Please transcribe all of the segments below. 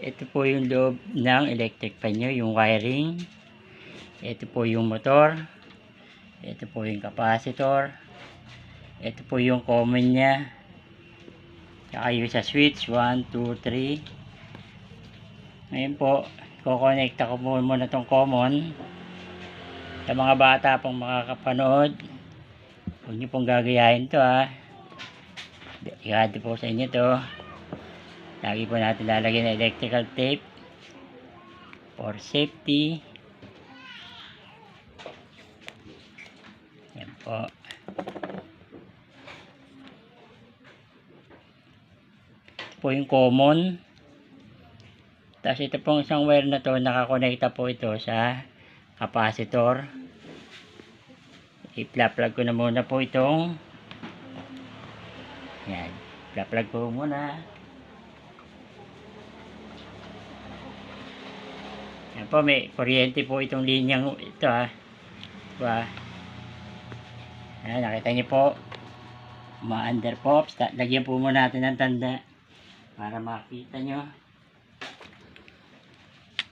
Ito po yung loob ng electric fan nyo, yung wiring. Ito po yung motor. Ito po yung capacitor. Ito po yung common niya. Tsaka yung sa switch, 1, 2, 3. Ngayon po, kukonekta ko po muna itong common. Sa mga bata pong makakapanood, huwag nyo pong gagayahin to ha. Ikado po sa inyo to. Lagi po natin lalagyan ng electrical tape for safety. Yan po. Po yung common. Tapos ito pong isang wire na to, nakakonekta po ito sa capacitor. I-plug ko na muna po itong yan. Plug ko muna. Po, may kuryente po itong linyang ito ha. Diba? Yan, nakita niyo po. Pops. Ta- Lagyan po muna natin ng tanda para makita nyo.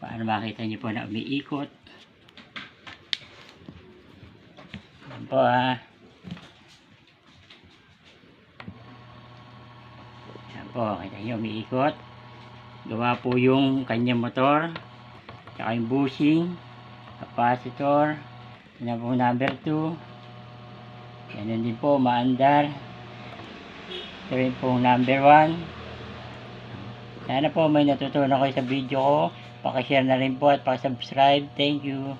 Para makita nyo po na umiikot. Yan po ha. Yan po, kita nyo umiikot. Gawa po yung kanyang motor. Tsaka yung bushing. Capacitor. Yan number 2. Yan din po, maandar. Ito po number 1. Sana po may natutunan kayo sa video ko. Pakishare na rin po at pakisubscribe. Thank you.